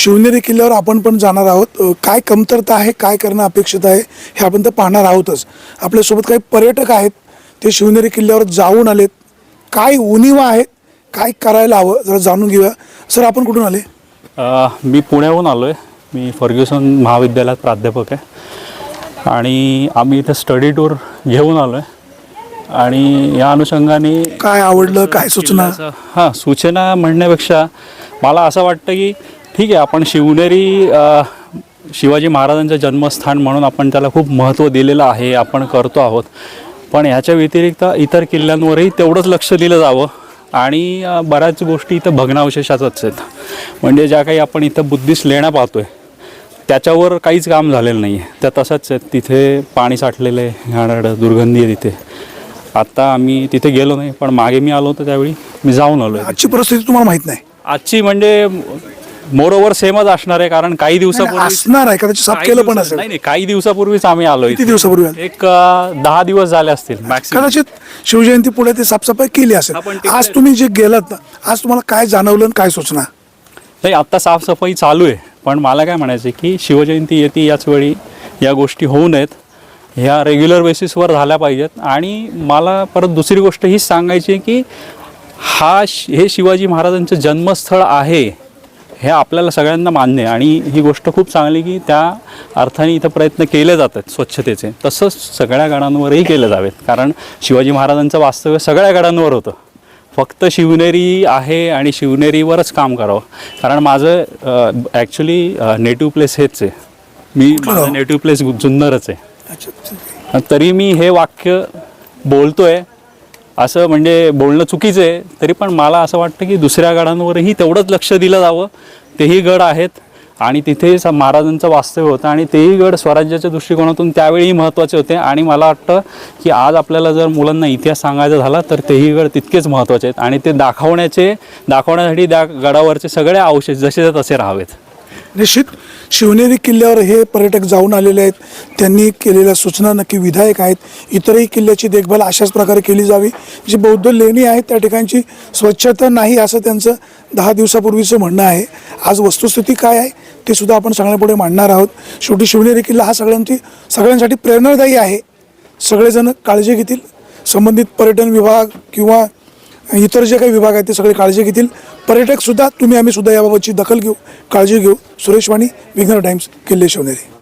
शिवनेरी किल्ल्यावर आपण पण जाणार आहोत. काय कमतरता आहे काय करणं अपेक्षित आहे हे आपण तर पाहणार आहोतच. आपल्यासोबत काही पर्यटक आहेत ते शिवनेरी किल्ल्यावर जाऊन आलेत. काय उणीवा आहे काय करायला हवं जरा जाणून घेऊया. सर आपण कुठून आले? मी पुण्याहून आलो आहे मी फर्ग्युसन महाविद्यालयात प्राध्यापक आहे. आणि आम्ही इथं स्टडी टूर घेऊन आलो आहे आणि या अनुषंगाने काय आवडलं काय सूचना? हां सूचना म्हणण्यापेक्षा मला असं वाटतं की ठीक आहे आपण शिवनेरी शिवाजी महाराजांचं जन्मस्थान म्हणून आपण त्याला खूप महत्त्व दिलेलं आहे आपण करतो आहोत. पण ह्याच्या व्यतिरिक्त इतर किल्ल्यांवरही तेवढंच लक्ष दिलं जावं आणि बऱ्याच गोष्टी इथं भग्नावशेषाचंच आहेत. म्हणजे ज्या काही आपण इथं बुद्धिस्ट लेण्या पाहतोय त्याच्यावर काहीच काम झालेलं नाही आहे त्या तसंच आहेत तिथे पाणी साठलेलं आहे घाणेरडं दुर्गंधी आहे तिथे. आत्ता आम्ही तिथे गेलो नाही पण मागे मी आलो होतो त्यावेळी मी जाऊन आलो आहे आजची परिस्थिती तुम्हाला माहीत नाही. आजची म्हणजे मोरोवर सेमच असणार आहे कारण काही दिवसापूर्वी असणार आहे कदाचित साफ काही केलं पण दिवसा- असेल. नाही नाही काही दिवसापूर्वीच आम्ही आलो किती इथे. दिवसापूर्वी आले? एक अं, दहा दिवस झाले असतील मॅक्सिमम कदाचित शिवजयंती पुढे ते साफसफाई केली असेल. तिकडे- आज तुम्ही जे गेलात ना आज तुम्हाला काय जाणवलं आणि काय सूचना? नाही आत्ता साफसफाई चालू आहे पण मला काय म्हणायचं आहे की शिवजयंती येते याच वेळी या गोष्टी होऊ नयेत. ह्या रेग्युलर बेसिसवर झाल्या पाहिजेत. आणि मला परत दुसरी गोष्ट हीच सांगायची आहे की हा शि- हे शिवाजी महाराजांचं जन्मस्थळ आहे. हे आपल्याला सगळ्यांना मान्य आहे. आणि ही गोष्ट खूप चांगली की त्या अर्थाने इथं प्रयत्न केले जातात स्वच्छतेचे. तसंच सगळ्या गडांवरही केले जावेत. कारण शिवाजी महाराजांचं वास्तव्य सगळ्या गडांवर होतं. फक्त शिवनेरी आहे आणि शिवनेरीवरच काम करावं. कारण माझं ॲक्च्युली नेटिव्ह प्लेस हेच आहे. मी माझं नेटिव्ह प्लेस जुन्नरच आहे. तरी मी हे वाक्य बोलतोय असं म्हणजे बोलणं चुकीचं आहे तरी पण मला असं वाटतं की दुसऱ्या गडांवरही तेवढंच लक्ष दिलं जावं. तेही गड आहेत आणि तिथे स- महाराजांचं वास्तव्य होतं आणि तेही गड स्वराज्याच्या दृष्टिकोनातून त्यावेळी महत्त्वाचे होते. आणि मला वाटतं की आज आपल्याला जर मुलांना इतिहास सांगायचा झाला तर तेही गड तितकेच महत्त्वाचे आहेत. आणि ते दाखवण्याचे दाखवण्यासाठी त्या गडावरचे सगळे अवशेष जसे तसे राहावेत. निश्चित शिवनेरी किल्ल्यावर हे पर्यटक जाऊन आलेले आहेत. त्यांनी केलेल्या सूचना नक्की विधायक आहेत. इतरही किल्ल्याची देखभाल अशाच प्रकारे केली जावी. जी बौद्ध लेणी आहेत त्या ठिकाणची स्वच्छता नाही असं त्यांचं दहा दिवसापूर्वीचं म्हणणं आहे. आज वस्तुस्थिती काय आहे ते सुद्धा आपण सगळ्यांपुढे मांडणार आहोत. शेवटी शिवनेरी किल्ला हा सगळ्यांची सगळ्यांसाठी प्रेरणादायी आहे. सगळेजण काळजी घेतील. संबंधित पर्यटन विभाग किंवा इतर जे काही विभाग आहेत ते सगळे काळजी घेतील. पर्यटक सुद्धा तुम्ही आम्ही सुद्धा याबाबतची दखल घेऊ काळजी घेऊ. सुरेश वाणी विघ्न टाइम्स किल्ले शिवनेरी.